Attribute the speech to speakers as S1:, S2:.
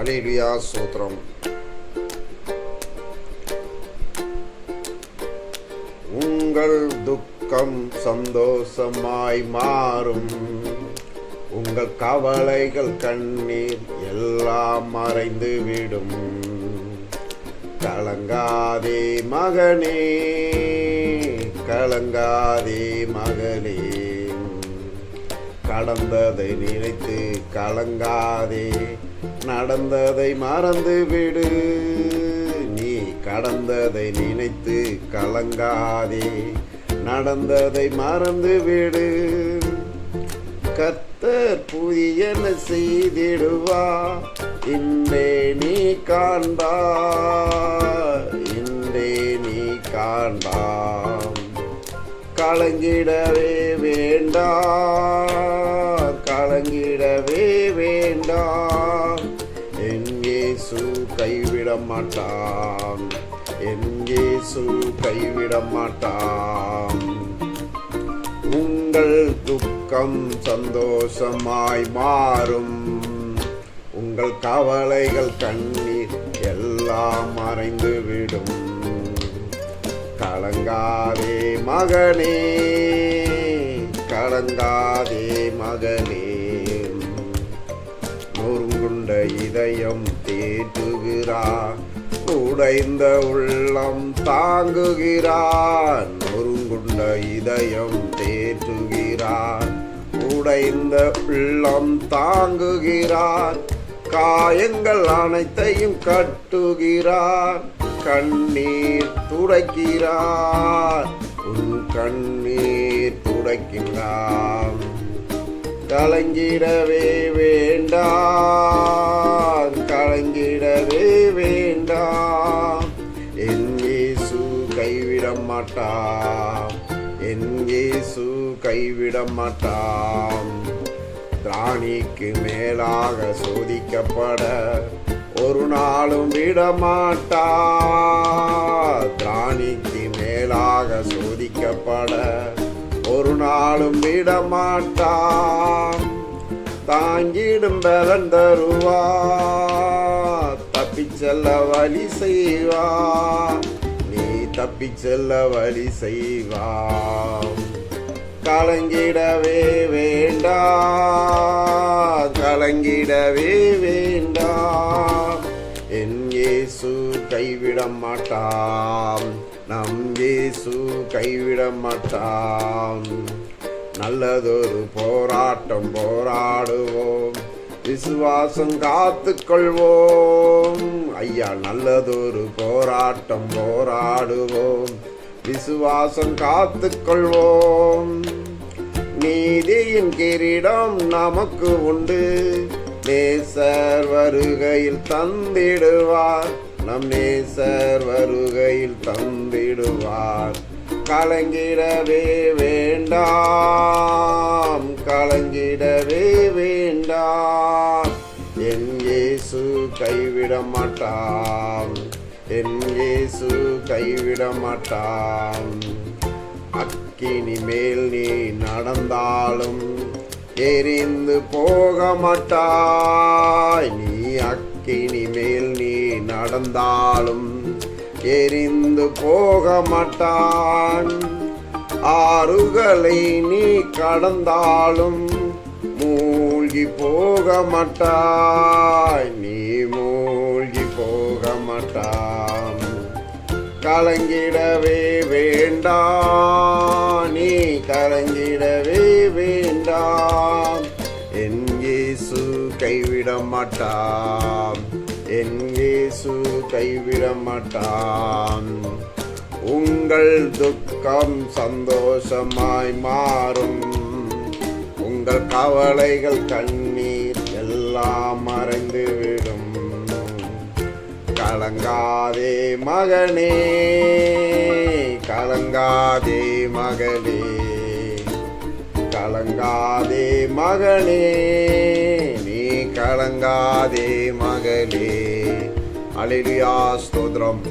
S1: Alleluia சோத்திரம். உங்கள் துக்கம் சந்தோஷமாய் மாறும். உங்கள் கவலைகள் கண்ணீர் எல்லாம் மறைந்து விடும். கலங்காதே மகனே கலங்காதே மகளே கடந்ததை நினைத்து கலங்காதே. நடந்ததை மறந்து விடு. நீ கடந்ததை நினைத்து கலங்காதே. நடந்ததை மறந்து விடு. கத்தர் புதியன செய்திடுவா. இன்றே நீ காண்பா. இன்றே நீ காண்பாம் கலங்கிடவே வேண்டாம் கைவிட மாட்டான் என் இயேசு கைவிட மாட்டான் உங்கள் துக்கம் சந்தோஷமாய் மாறும். உங்கள் கவலைகள் கண்ணீர் எல்லாம் மறைந்துவிடும். கலங்காதே மகனே கலங்காதே மகனே. நொறுங்குண்ட இதயம் தேற்றுகிறார் உடைந்த உள்ளம் தாங்குகிறார் நொறுங்குண்ட இதயம் தேற்றுகிறார் உடைந்த உள்ளம் தாங்குகிறார் காயங்கள் அனைத்தையும் கட்டுகிறார் கண்ணீர் துடைக்கிறார் உன் கண்ணீர் துடைக்கிறார் கலங்கிடவே வேண்டாம். மாட்டாம். மாட்டான் என் இயேசு கைவிட மாட்டாம். திராணிக்கு மேலாக சோதிக்கப்பட ஒரு நாளும் விடமாட்டா திராணிக்கு மேலாக சோதிக்கப்பட ஒரு நாளும் விடமாட்டான் தாங்கிடும் பலன் தருவா. தப்பிச்செல்ல வழி செய்வா. தப்பிச் செல்ல வழி செய்வா கலங்கிடவே வேண்டா கலங்கிடவே வேண்டா என் இயேசு கைவிட மாட்டான் நம் இயேசு கைவிட மாட்டான் நல்லதொரு போராட்டம் போராடுவோம் விசுவாசம் காத்துக்கொள்வோம். ஐயா நல்லதொரு போராட்டம் போராடுவோம். விசுவாசம் காத்துக்கொள்வோம் நீதியின் கிரீடம் நமக்கு உண்டு. நேசர் வருகையில் தந்திடுவார். நம் நேசர் வருகையில் தந்திடுவார். கலங்கிடவே வேண்டாம். கைவிட மாட்டான் என் இயேசு கைவிட மாட்டான் அக்கினி மேல் நீ நடந்தாலும் எரிந்து போக மாட்டாய் நீ அக்கினி மேல் நீ நடந்தாலும் எரிந்து போக மாட்டான் ஆறுகளை நீ கடந்தாலும் மூழ்கி போக மாட்டாய் நீ மூழ்கி வேண்டாம் கலங்கிடவே வேண்டாம். நீ கலங்கிடவே வேண்டாம். என் இயேசு கைவிட மாட்டாம் என் இயேசு கைவிட மாட்டாம் உங்கள் துக்கம் சந்தோஷமாய் மாறும். உங்கள் கவலைகள் கண்ணீர் எல்லாம் மறைந்துவிடும். கலங்காதே மகனே கலங்காதே மகளே கலங்காதே மகனே நீ கலங்காதே மகளே அலிலியா ஸ்தோத்ரம்